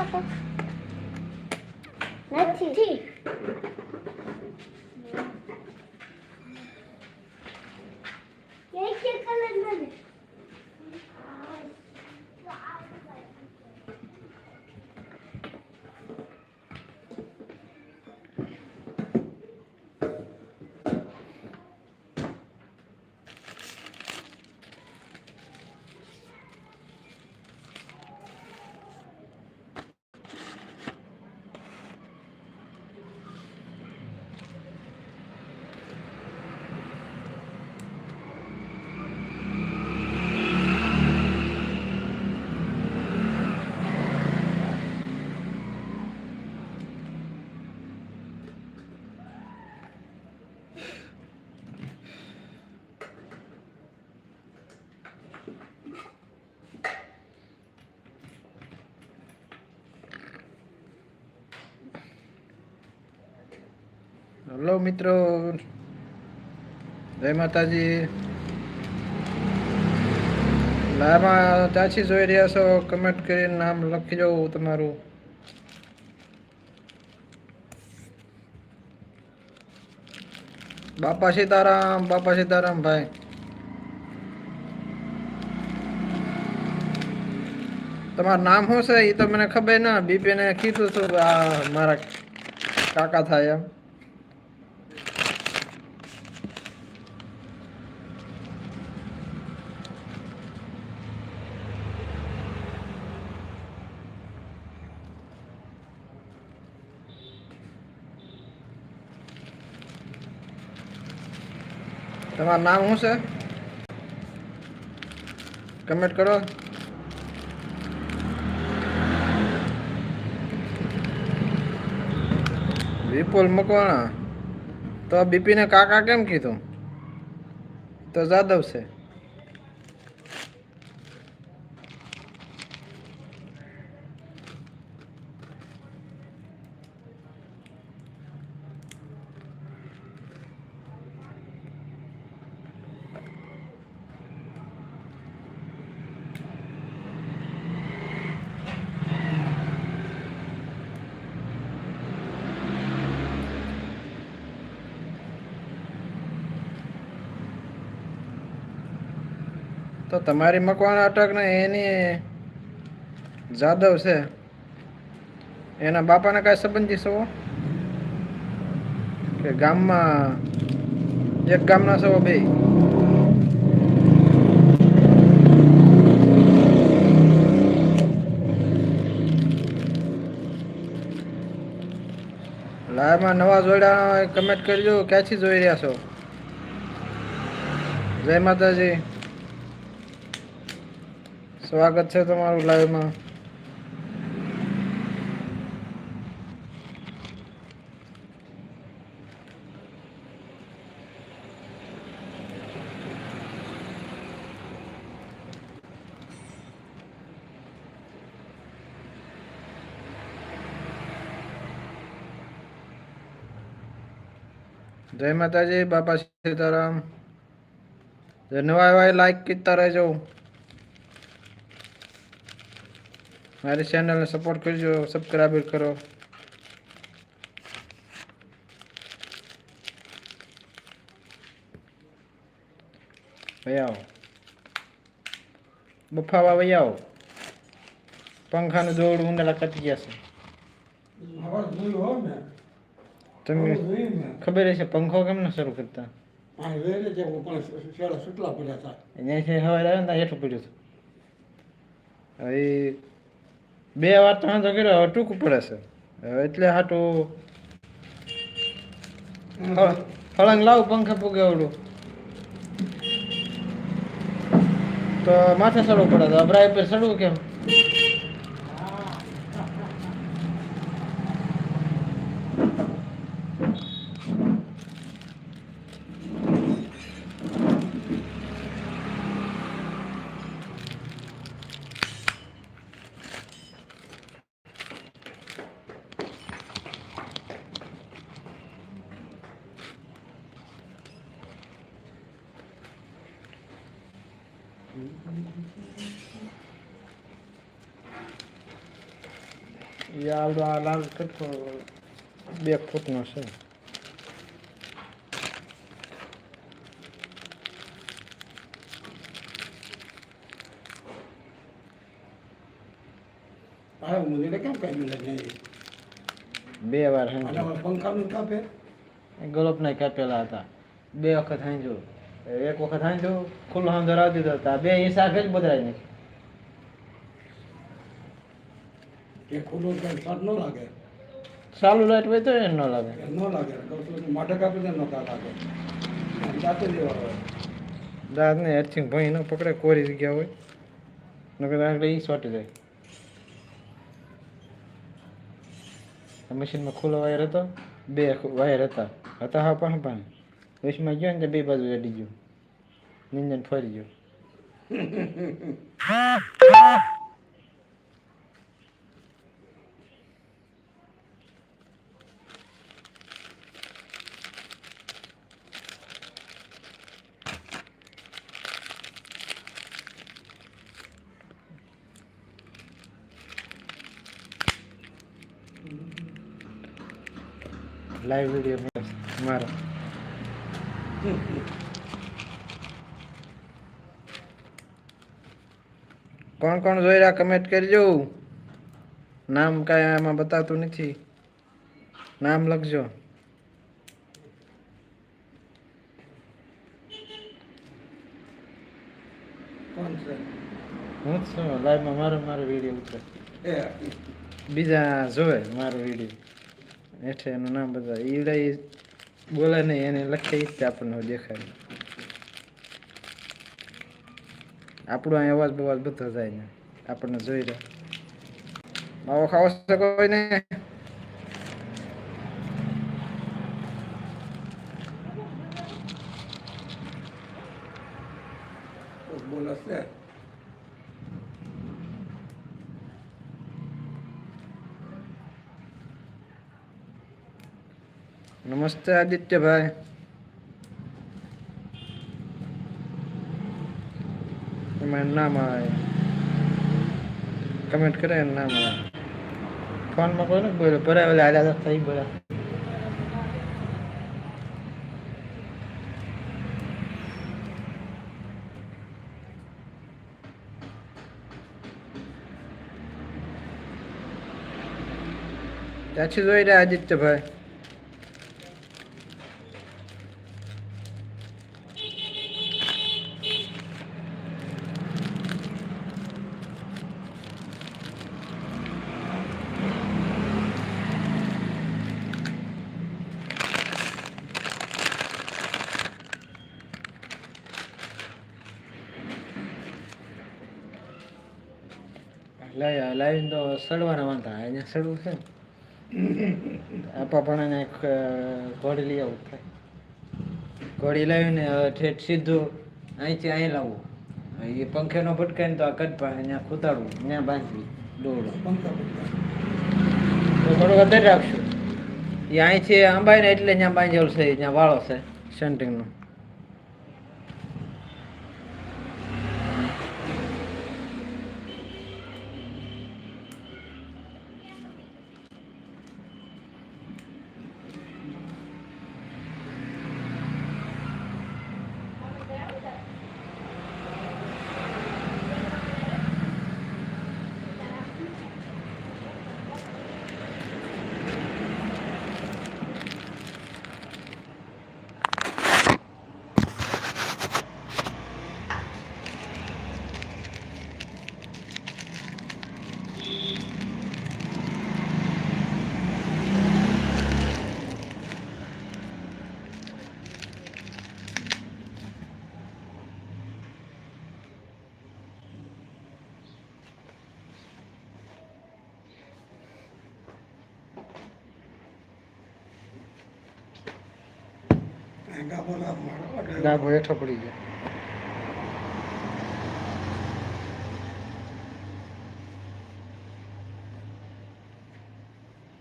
Натих. Натих. Hello મિત્રો. જય માતાજી. લામાં ચાચી જોઈ રહ્યા છો? કમેન્ટ કરીને નામ લખી જવું તમારું. બાપા સીતારામ બાપા સીતારામ ભાઈ. તમારું નામ શું છે? એ તો મને ખબર ના. બીપીને કીધું હતું મારા કાકા થાય એમ. તમારું નામ શું છે? કમેન્ટ કરો. વિપુલ મકવાણા. તો બીપીને કાકા કેમ કીધું? તો જાદવ છે. તો તમારી મકવાણા અટક ને એની જાદવ છે. એના બાપાને કાંઈ સંબંધી છો કે ગામમાં એક ગામના છો બે. લાઈવમાં નવા જોડ્યા કમેન્ટ કરજો, ક્યાંથી જોઈ રહ્યા છો? જય માતાજી. સ્વાગત છે તમારું લાઈવમાં. જય માતાજી બાપા સીતારામ. ધન્યવાદ લાઈક કરતા રહેજો. મારી ચેનલને સપોર્ટ કરજો સબસ્ક્રાઈબ કરો ભાઈ આવો બફાવા ભાઈ આવો પંખાનું દોડું ઉંડાલા કટી ગયા છે અવાજ જોયું હોય ને તમને અવાજ જોયું ને ખબર હશે પંખો કેમ ન શરૂ કરતા આ વેરે જે હું પણ શેડા સુટલા પડ્યા હતા અહીંયાથી હવા આવે ને ત્યાં હેઠું પડ્યું હતું હવે ઈ બે વાર તો વાંધો કર્યો, હવે ટૂંકું પડે છે. હવે એટલે હાટું લાવું, પંખા પૂગે ઓલું તો માથે ચડવું પડે તો અભરાય પર ચડવું કેમ? આવડો આ લાલ કરતો બે ફૂટનો છે. બે વાર કાપે? ગલોપના કાપેલા હતા. બે વખત હાંજો એક વખત હાંજો ખુલ્લો હાંધો રાવ હતા બે હિસ્સા જ બદલાઈ નાખી. એ ખુલ્લો કઈ ન લાગે. ચાલુ લાઈટ હોય તો ન લાગે. ન લાગે. માટે કાપી દે નતા લાગે. જાતે દેવા હોય દાંત ને અર્થિંગ ભાઈ ન પકડે કોરી જગ્યા હોય. નકર આગળ એ સોટી જાય. મશીનમાં ખુલ્લો વાયર હતો. બે વાયર હતા. હતા હા પણ પણ. વીસમાં ગયો ને બે બાજુ અડી ગયો. નિંજન ફરી ગયું લાઈવ વીડિયો મારો કોણ કોણ જોઈ રહ્યા કમેન્ટ કરજો. નામ કાંઈ આમાં બતાવતું નથી. નામ લખજો. હું જ છું. લાઈવમાં મારો મારો વીડિયો ઉતરે. એ. બીજા જોવે મારો વીડિયો હેઠે એનું નામ બધા ઈવડા ઈ બોલે નહીં એને લખે જ આપણને દેખાય. આપણો અહીં અવાજ બવાજ બધો જાય ને. આપણને જોઈ રહે માવો ખાવો છે કોઈ ને કોક છે નમસ્તે આદિત્યભાઈ. એમાં એનું નામ કમેન્ટ કરે ના મળે ફોનમાં કોઈ નથી બોલ્યો. ઓલા આડા થઈ બોલ્યા ત્યાંથી જોઈ રહ્યા આદિત્યભાઈ. લાઈ લાવીને તો સડવાના વાંધા અહીંયા સડવું છે ને? આપા પણ એક ઘોડી લઈ આવું થાય. ઘોડી લાવીને ઠેઠ સીધું અહીંથી અહીં લાવવું એ પંખે નો ભટકાય ને તો આ કટ અહીંયા ખૂતાડવું ત્યાં બાંધવી દોડો તો થોડુંક અંદર રાખશું. એ અહીંથી અંબાઈ ને એટલે ત્યાં બાંધેલું છે ત્યાં વાળો છે સેન્ટિંગનો ગાભો લાભ મારો ડાબો હેઠો પડી જાય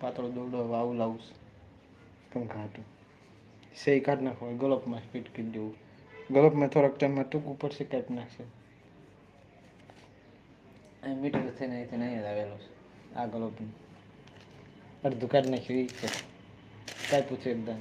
પાતળો દોડો વાવ લાવું છે. ઘાટું સહી કાઢ નાખો ગલપમાં ફિટ કરી દેવું. ગલપમાં થોડાક ટાઈમમાં ટૂંક ઉપર છે કાઢી નાખશે. અહીં મીટર થઈને અહીંથી નહીં જ આવેલો છે આ ગલપનું. અડધું કાઢી નાખ્યું એ છે. કાપ્યું પૂછે એકદમ